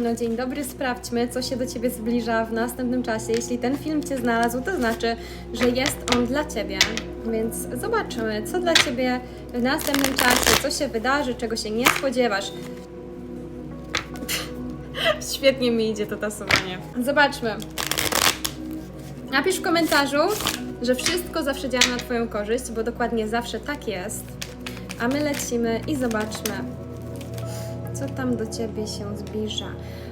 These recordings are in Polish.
No dzień dobry, sprawdźmy, co się do Ciebie zbliża w następnym czasie. Jeśli ten film Cię znalazł, to znaczy, że jest on dla Ciebie. Więc zobaczymy, co dla Ciebie w następnym czasie, co się wydarzy, czego się nie spodziewasz. Świetnie mi idzie to tasowanie. Zobaczmy. Napisz w komentarzu, że wszystko zawsze działa na Twoją korzyść, bo dokładnie zawsze tak jest. A my lecimy i zobaczmy, co tam do ciebie się zbliża.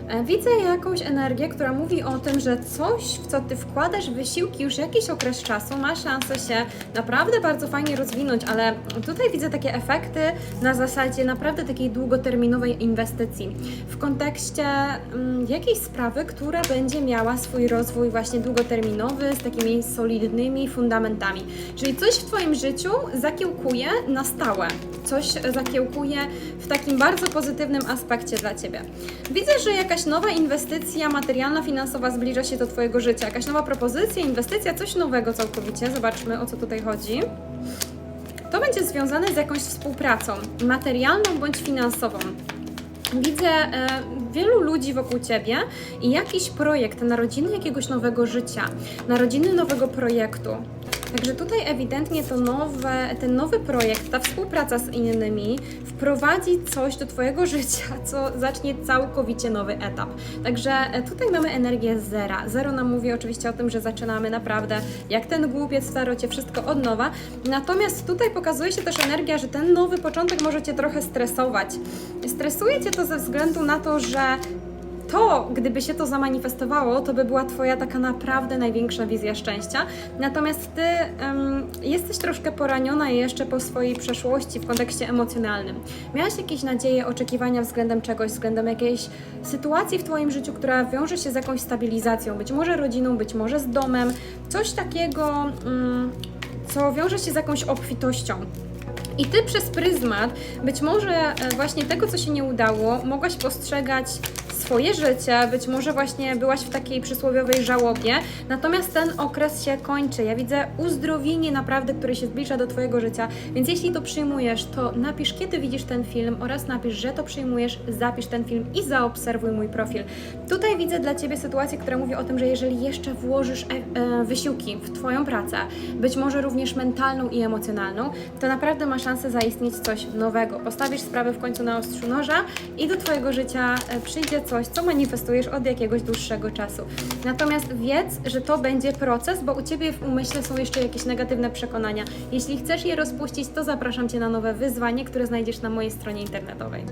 E, Widzę jakąś energię, która mówi o tym, że coś, w co ty wkładasz wysiłki już jakiś okres czasu, ma szansę się naprawdę bardzo fajnie rozwinąć, ale tutaj widzę takie efekty na zasadzie naprawdę takiej długoterminowej inwestycji w kontekście mm, jakiejś sprawy, która będzie miała swój rozwój właśnie długoterminowy z takimi solidnymi fundamentami. Czyli coś w Twoim życiu zakiełkuje na stałe, coś zakiełkuje w takim bardzo pozytywnym aspekcie dla Ciebie. Widzę, że jakaś nowa inwestycja materialna, finansowa zbliża się do Twojego życia, jakaś nowa propozycja, inwestycja, coś nowego całkowicie. Zobaczmy o co tutaj chodzi. To będzie związane z jakąś współpracą materialną bądź finansową. Widzę e, wielu ludzi wokół ciebie i jakiś projekt narodziny jakiegoś nowego życia, narodziny nowego projektu. Także tutaj ewidentnie to nowe, ten nowy projekt, ta współpraca z innymi wprowadzi coś do Twojego życia, co zacznie całkowicie nowy etap. Także e, tutaj mamy energię zera. Zero nam mówi oczywiście o tym, że zaczynamy naprawdę jak ten głupiec w tarocie, wszystko od nowa. Natomiast tutaj pokazuje się też energia, że ten nowy początek może Cię trochę stresować. Stresuje Cię to ze względu na to, że to, gdyby się to zamanifestowało, to by była Twoja taka naprawdę największa wizja szczęścia. Natomiast Ty em, jesteś troszkę poraniona jeszcze po swojej przeszłości w kontekście emocjonalnym. Miałaś jakieś nadzieje, oczekiwania względem czegoś, względem jakiejś sytuacji w Twoim życiu, która wiąże się z jakąś stabilizacją, być może rodziną, być może z domem, coś takiego, mm, co wiąże się z jakąś obfitością. I ty przez pryzmat być może e, właśnie tego, co się nie udało, mogłaś postrzegać swoje życie, być może właśnie byłaś w takiej przysłowiowej żałobie, natomiast ten okres się kończy. Ja widzę uzdrowienie naprawdę, które się zbliża do Twojego życia, więc jeśli to przyjmujesz, to napisz, kiedy widzisz ten film oraz napisz, że to przyjmujesz, zapisz ten film i zaobserwuj mój profil. Tutaj widzę dla Ciebie sytuację, która mówi o tym, że jeżeli jeszcze włożysz e, e, wysiłki w Twoją pracę, być może również mentalną i emocjonalną, to naprawdę ma szansę zaistnieć coś nowego. Postawisz sprawę w końcu na ostrzu noża i do Twojego życia e, przyjdzie coś, co manifestujesz od jakiegoś dłuższego czasu. Natomiast wiedz, że to będzie proces, bo u Ciebie w umyśle są jeszcze jakieś negatywne przekonania. Jeśli chcesz je rozpuścić, to zapraszam Cię na nowe wyzwanie, które znajdziesz na mojej stronie internetowej.